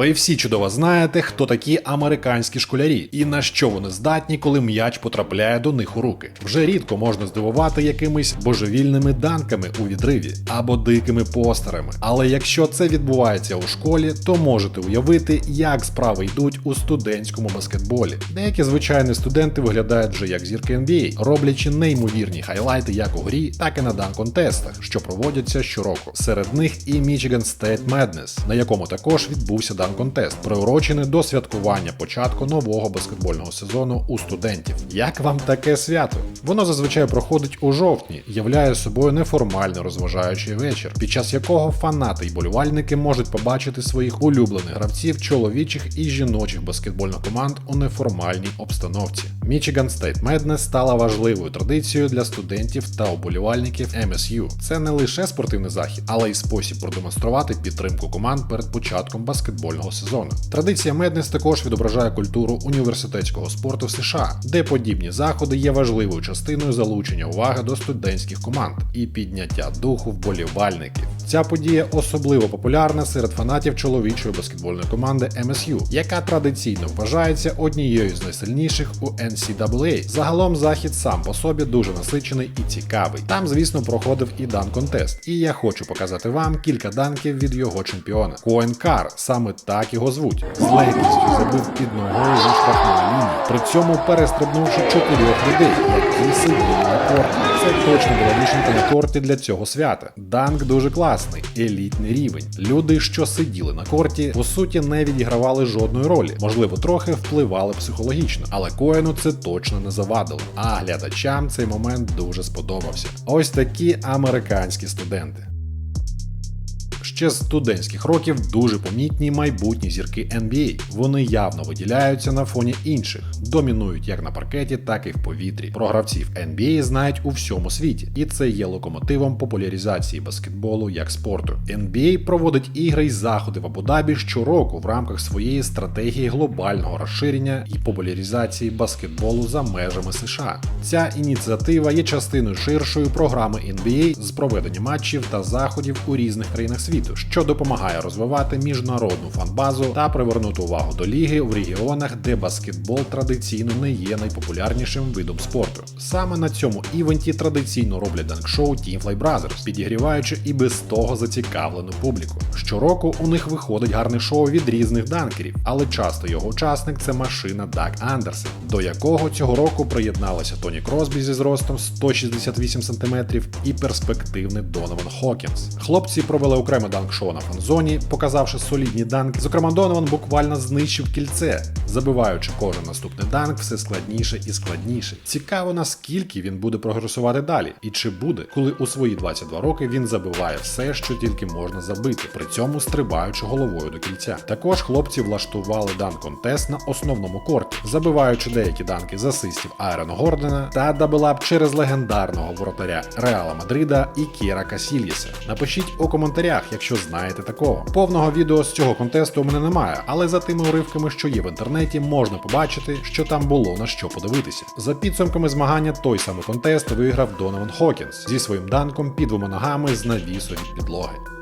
Ви всі чудово знаєте, хто такі американські школярі і на що вони здатні, коли м'яч потрапляє до них у руки. Вже рідко можна здивувати якимись божевільними данками у відриві або дикими постерами. Але якщо це відбувається у школі, то можете уявити, як справи йдуть у студентському баскетболі. Деякі звичайні студенти виглядають вже як зірки NBA, роблячи неймовірні хайлайти як у грі, так і на дан-контестах, що проводяться щороку. Серед них і Michigan State Madness, на якому також відбувся дан-контест, приурочений до святкування початку нового баскетбольного сезону у студентів. Як вам таке свято? Воно зазвичай проходить у жовтні, являє собою неформальний розважаючий вечір, під час якого фанати й болівальники можуть побачити своїх улюблених гравців чоловічих і жіночих баскетбольних команд у неформальній обстановці. Michigan State Madness стала важливою традицією для студентів та оболівальників MSU. Це не лише спортивний захід, але й спосіб продемонструвати підтримку команд перед початком баскетбольного сезону. Традиція Madness також відображає культуру університетського спорту в США, де подібні заходи є важливою частиною залучення уваги до студентських команд і підняття духу вболівальників. Ця подія особливо популярна серед фанатів чоловічої баскетбольної команди MSU, яка традиційно вважається однією з найсильніших у NCAA. Загалом захід сам по собі дуже насичений і цікавий. Там, звісно, проходив і дан-контест, і я хочу показати вам кілька данків від його чемпіона. Коен Кар, саме так його звуть, з легкістю забив під ногою зі штрафної лінії, при цьому перестрибнувши чотирьох людей, які сиділи на корті. Це точно була вишенька на торті для цього свята. Данк дуже класний, елітний рівень. Люди, що сиділи на корті, по суті не відігравали жодної ролі, можливо, трохи впливали психологічно, але Коену це точно не завадило. А глядачам цей момент дуже сподобався. Ось такі американські студенти. Ще з студентських років дуже помітні майбутні зірки NBA. Вони явно виділяються на фоні інших, домінують як на паркеті, так і в повітрі. Про гравців NBA знають у всьому світі, і це є локомотивом популяризації баскетболу як спорту. NBA проводить ігри й заходи в Абу-Дабі щороку в рамках своєї стратегії глобального розширення і популяризації баскетболу за межами США. Ця ініціатива є частиною ширшої програми NBA з проведення матчів та заходів у різних країнах світу, що допомагає розвивати міжнародну фанбазу та привернути увагу до ліги в регіонах, де баскетбол традиційно не є найпопулярнішим видом спорту. Саме на цьому івенті традиційно роблять данк-шоу Team Fly Brothers, підігріваючи і без того зацікавлену публіку. Щороку у них виходить гарне шоу від різних данкерів, але часто його учасник це машина Дак Андерсен, до якого цього року приєдналися Тоні Кросбі зі зростом 168 см і перспективний Донован Хокінс. Хлопці провели окреме данк-шоу на фанзоні, показавши солідні данки. Зокрема, Донован буквально знищив кільце, забиваючи кожен наступний данк все складніше і складніше. Цікаво, наскільки він буде прогресувати далі, і чи буде, коли у свої 22 роки він забиває все, що тільки можна забити, при цьому стрибаючи головою до кільця. Також хлопці влаштували дан-контест на основному корті, забиваючи деякі данки з асистів Айрона Гордена та дабелап через легендарного воротаря Реала Мадрида і Кіра Касільєса. Напишіть у коментарях, якщо знаєте такого. Повного відео з цього контесту у мене немає, але за тими уривками, що є в інтернеті, можна побачити, що там було на що подивитися. За підсумками змагання той самий контест виграв Донован Хокінс зі своїм данком під двома ногами з навісу від підлоги.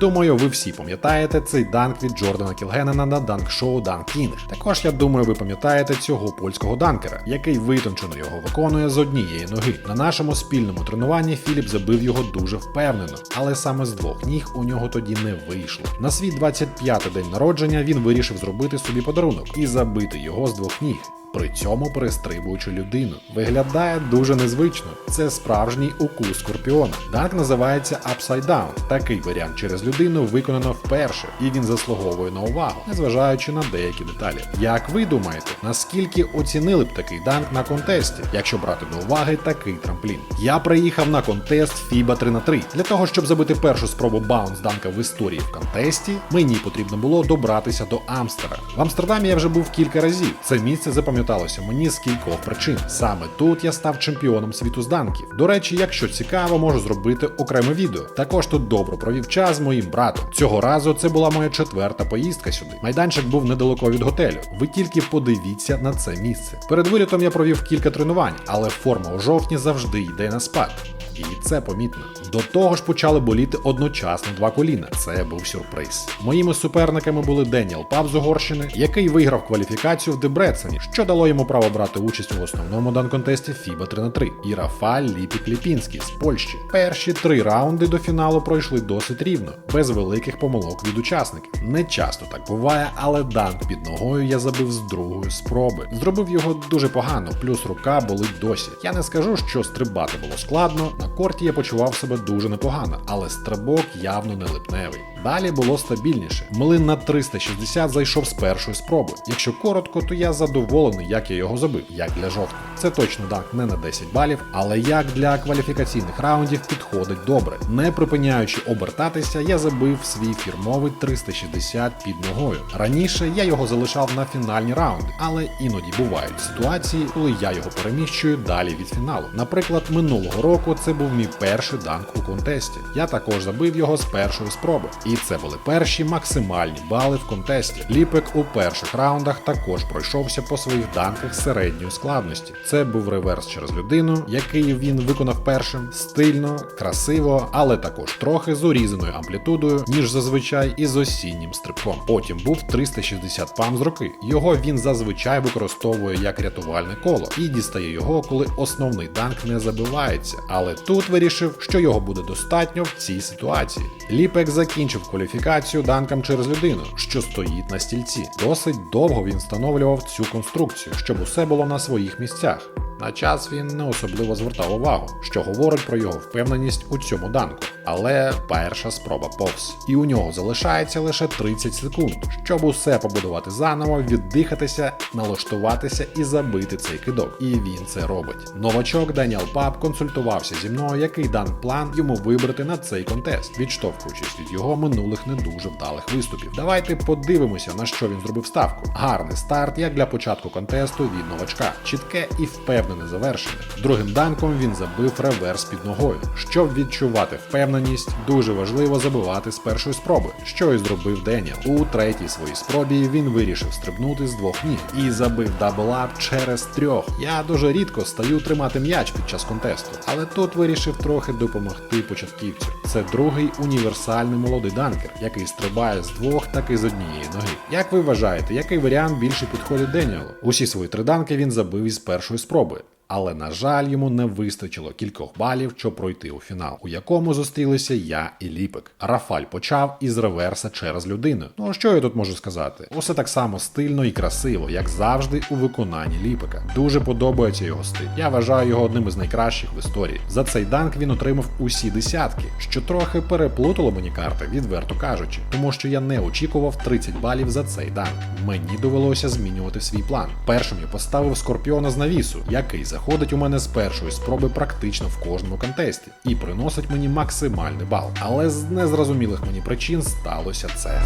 Думаю, ви всі пам'ятаєте цей данк від Джордана Кілгенена на данк-шоу Данк Кінг. Також я думаю, ви пам'ятаєте цього польського данкера, який витончено його виконує з однієї ноги. На нашому спільному тренуванні Філіп забив його дуже впевнено, але саме з двох ніг у нього тоді не вийшло. На свій 25-й день народження він вирішив зробити собі подарунок і забити його з двох ніг. При цьому перестрибуючи людину. Виглядає дуже незвично. Це справжній укус скорпіона. Данк називається Upside Down. Такий варіант через людину виконано вперше, і він заслуговує на увагу, незважаючи на деякі деталі. Як ви думаєте, наскільки оцінили б такий данк на контесті, якщо брати до уваги такий трамплін? Я приїхав на контест FIBA 3 на 3 Для того, щоб забити першу спробу баунс данка в історії в контесті, мені потрібно було добратися до Амстера. В Амстердамі я вже був кілька разів. Це місце запам'яталося мені з кількох причин. Саме тут я став чемпіоном світу з данків. До речі, якщо цікаво, можу зробити окреме відео. Також тут добре провів час моїм братом. Цього разу це була моя четверта поїздка сюди. Майданчик був недалеко від готелю. Ви тільки подивіться на це місце. Перед вилітом я провів кілька тренувань, але форма у жовтні завжди йде на спад. І це помітно. До того ж почали боліти одночасно два коліна. Це був сюрприз. Моїми суперниками були Деніел Пап з Угорщини, який виграв кваліфікацію в Дебрецені, що дало йому право брати участь у основному дан-контесті FIBA 3 на 3 і Рафаль Ліпік Ліпінський з Польщі. Перші три раунди до фіналу пройшли досить рівно, без великих помилок від учасників. Не часто так буває, але данк під ногою я забив з другої спроби. Зробив його дуже погано, плюс рука болить досі. Я не скажу, що стрибати було складно. На корті я почував себе дуже непогано, але стрибок явно не липневий. Далі було стабільніше. Млин на 360 зайшов з першої спроби. Якщо коротко, то я задоволений, як я його забив, як для жовтка. Це точно данк не на 10 балів, але як для кваліфікаційних раундів підходить добре. Не припиняючи обертатися, я забив свій фірмовий 360 під ногою. Раніше я його залишав на фінальні раунди, але іноді бувають ситуації, коли я його переміщую далі від фіналу. Наприклад, минулого року це був мій перший данк у контесті. Я також забив його з першої спроби. І це були перші максимальні бали в контесті. Ліпек у перших раундах також пройшовся по своїх данках середньої складності. Це був реверс через людину, який він виконав першим, стильно, красиво, але також трохи з урізаною амплітудою, ніж зазвичай, і з осіннім стрибком. Потім був 360 пам з руки. Його він зазвичай використовує як рятувальне коло і дістає його, коли основний данк не забивається. Але тут вирішив, що його буде достатньо в цій ситуації. Ліпек закінчив кваліфікацію данком через людину, що стоїть на стільці. Досить довго він встановлював цю конструкцію, щоб усе було на своїх місцях. Teşekkürler. На час він не особливо звертав увагу, що говорить про його впевненість у цьому данку. Але перша спроба повз. І у нього залишається лише 30 секунд, щоб усе побудувати заново, віддихатися, налаштуватися і забити цей кидок. І він це робить. Новачок Даніел Пап консультувався зі мною, який дан план йому вибрати на цей контест, відштовхуючись від його минулих не дуже вдалих виступів. Давайте подивимося, на що він зробив ставку. Гарний старт, як для початку контесту від новачка. Чітке і впевнене завершення. Другим данком він забив реверс під ногою. Щоб відчувати впевненість, дуже важливо забивати з першої спроби, що і зробив Деніел. У третій своїй спробі він вирішив стрибнути з двох ніг і забив даблап через трьох. Я дуже рідко стаю тримати м'яч під час контесту, але тут вирішив трохи допомогти початківцю. Це другий універсальний молодий данкер, який стрибає з двох, так і з однієї ноги. Як ви вважаєте, який варіант більше підходить Деніелу? Усі свої три данки він забив із першої спроби. Але на жаль, йому не вистачило кількох балів, щоб пройти у фінал, у якому зустрілися я і Ліпик. Рафаль почав із реверса через людину. Ну що я тут можу сказати? Усе так само стильно і красиво, як завжди у виконанні Ліпика. Дуже подобається його стиль. Я вважаю його одним із найкращих в історії. За цей данк він отримав усі десятки, що трохи переплутало мені карти, відверто кажучи, тому що я не очікував 30 балів за цей данк. Мені довелося змінювати свій план. Першим я поставив скорпіона з навісу, який заходить у мене з першої спроби практично в кожному контесті і приносить мені максимальний бал. Але з незрозумілих мені причин сталося це.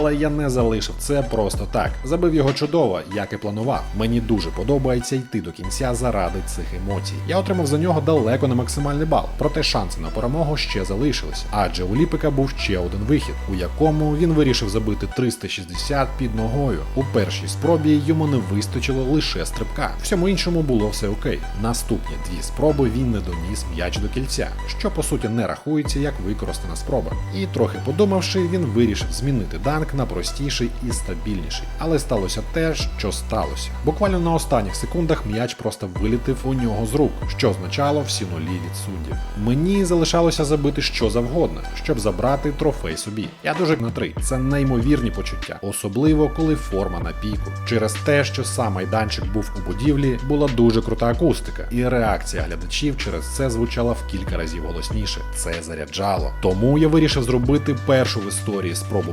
Але я не залишив це просто так. Забив його чудово, як і планував. Мені дуже подобається йти до кінця заради цих емоцій. Я отримав за нього далеко не максимальний бал, проте шанси на перемогу ще залишились. Адже у Ліпика був ще один вихід, у якому він вирішив забити 360 під ногою. У першій спробі йому не вистачило лише стрибка. Всьому іншому було все окей. Наступні дві спроби він не доніс м'яч до кільця, що по суті не рахується як використана спроба. І трохи подумавши, він вирішив змінити данк на простіший і стабільніший. Але сталося те, що сталося. Буквально на останніх секундах м'яч просто вилітив у нього з рук, що означало всі нулі від суддів. Мені залишалося забити що завгодно, щоб забрати трофей собі. Я дуже на три. Це неймовірні почуття, особливо коли форма на піку. Через те, що сам майданчик був у будівлі, була дуже крута акустика, і реакція глядачів через це звучала в кілька разів голосніше. Це заряджало. Тому я вирішив зробити першу в історії спробу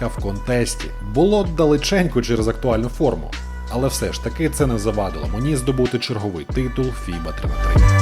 баунсданка в контесті. Було далеченько через актуальну форму. Але все ж таки це не завадило мені здобути черговий титул FIBA 3 на 3.